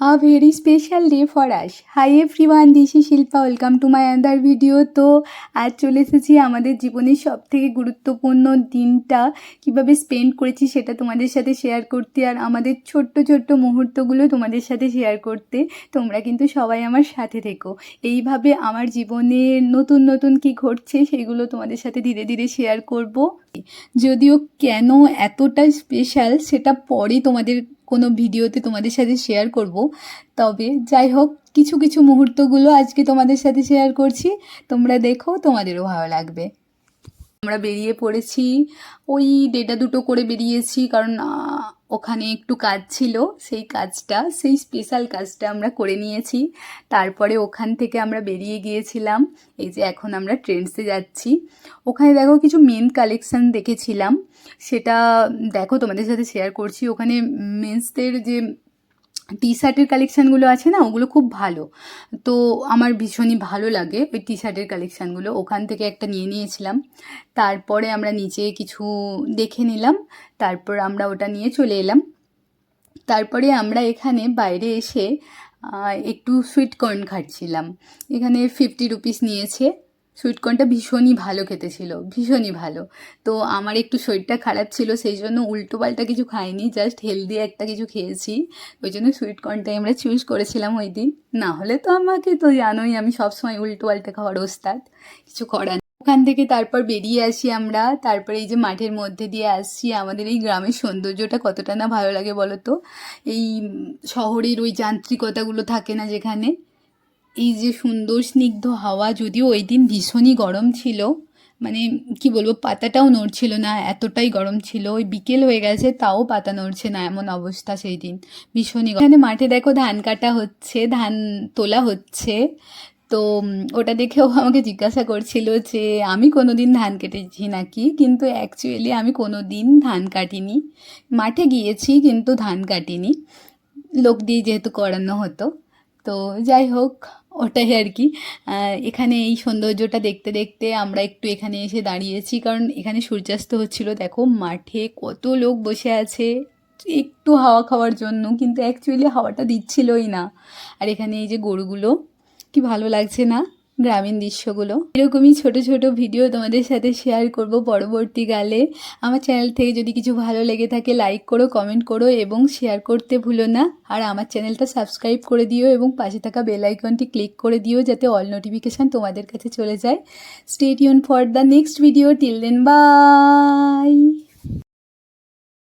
A very special day for us hi everyone this is Shilpa welcome to my another video তো আজ চলে এসেছি আমাদের জীবনের সব থেকে গুরুত্বপূর্ণ দিনটা। কীভাবে স্পেন্ড করেছি সেটা তোমাদের সাথে শেয়ার করতে আর আমাদের ছোট্ট ছোট্ট মুহূর্তগুলো তোমাদের সাথে শেয়ার করতে। তোমরা কিন্তু সবাই আমার সাথে থেকো। এইভাবে আমার জীবনে নতুন নতুন কি ঘটছে সেগুলো তোমাদের সাথে ধীরে ধীরে শেয়ার করব। যদিও কেন এতটা স্পেশাল সেটা পরে তোমাদের কোনো ভিডিওতে তোমাদের সাথে শেয়ার করব। তবে যাই হোক, কিছু কিছু মুহূর্তগুলো আজকে তোমাদের সাথে শেয়ার করছি। তোমরা দেখো, তোমাদেরও ভালো লাগবে। আমরা বেরিয়ে পড়েছি। ওই ডেটা দুটো করে বেরিয়েছি, কারণ ওখানে একটু কাজ ছিল, সেই কাজটা, সেই স্পেশাল কাজটা আমরা করে নিয়েছি। তারপরে ওখান থেকে আমরা বেরিয়ে গিয়েছিলাম, এই যে এখন আমরা ট্রেন্ডসে যাচ্ছি। ওখানে দেখো কিছু মেন কালেকশন দেখেছিলাম। সেটা, দেখো তোমাদের সাথে শেয়ার করছি। ওখানে মেন্সদের যে টি শার্টের কালেকশানগুলো আছে না, ওগুলো খুব ভালো। তো আমার ভীষণই ভালো লাগে ওই টি শার্টের কালেকশানগুলো ওখান থেকে একটা নিয়ে নিয়েছিলাম। তারপরে আমরা নিচে কিছু দেখে নিলাম। তারপর আমরা ওটা নিয়ে চলে এলাম। তারপরে আমরা এখানে বাইরে এসে একটু সুইট কর্ন খাচ্ছিলাম। এখানে ফিফটি রুপিস নিয়েছে। সুইট কর্নটা ভীষণই ভালো খেতে ছিল, ভীষণই ভালো। তো আমার একটু শরীরটা খারাপ ছিল, সেই জন্য উল্টো পাল্টা কিছু খাইনি জাস্ট হেলদি একটা কিছু খেয়েছি। ওই জন্য সুইট কর্নটাই আমরা চুজ করেছিলাম ওই দিন। না হলে তো আমাকে তো জানোই, আমি সবসময় উল্টো পাল্টা খাওয়ার ওস্তাদ, কিছু করার। ওখান থেকে তারপর বেরিয়ে আসি আমরা, তারপরে এই যে মাঠের মধ্যে দিয়ে আসছি, আমাদের এই গ্রামের সৌন্দর্যটা কতটা না ভালো লাগে বলো তো এই শহরের ওই যান্ত্রিকতাগুলো থাকে না যেখানে এই যে সুন্দর স্নিগ্ধ হাওয়া, যদিও ওই দিন ভীষণই গরম ছিল মানে কি বলব, পাতাটাও নড়ছিল না, এতটাই গরম ছিল, ওই বিকেল হয়ে গেছে, তাও পাতা নড়ছে না, এমন অবস্থা সেই দিন, ভীষণই। এখানে মাঠে দেখো ধান কাটা হচ্ছে, ধান তোলা হচ্ছে, তো ওটা দেখেও আমাকে জিজ্ঞাসা করছিল যে, আমি কোনো দিন ধান কেটেছি নাকি? কিন্তু অ্যাকচুয়ালি আমি কোনো দিন ধান কাটিনি। মাঠে গিয়েছি, কিন্তু ধান কাটিনি। লোক দিয়ে যেহেতু করানো হতো। তো যাই হোক, ওটাই আর কি। এখানে এই সৌন্দর্যটা দেখতে দেখতে আমরা একটু এখানে এসে দাঁড়িয়েছি, কারণ এখানে সূর্যাস্ত হচ্ছিল, দেখো মাঠে কত লোক বসে আছে, একটু হাওয়া খাওয়ার জন্য, কিন্তু অ্যাকচুয়ালি হাওয়াটা দিচ্ছিলই না। আর এখানে এই যে গরুগুলো, কি ভালো লাগছে না? গ্রামীণ দৃশ্যগুলো। এরকমই ছোট ছোট ভিডিও তোমাদের সাথে শেয়ার করব পরবর্তীকালে। আমার চ্যানেল থেকে যদি কিছু ভালো লেগে থাকে লাইক করো কমেন্ট করো এবং শেয়ার করতে ভুলো না। আর আমার চ্যানেলটা সাবস্ক্রাইব করে দিও এবং পাশে থাকা বেল আইকনটি ক্লিক করে দিও যাতে অল নোটিফিকেশান তোমাদের কাছে চলে যায়। Stay Yoon for the next video till then bye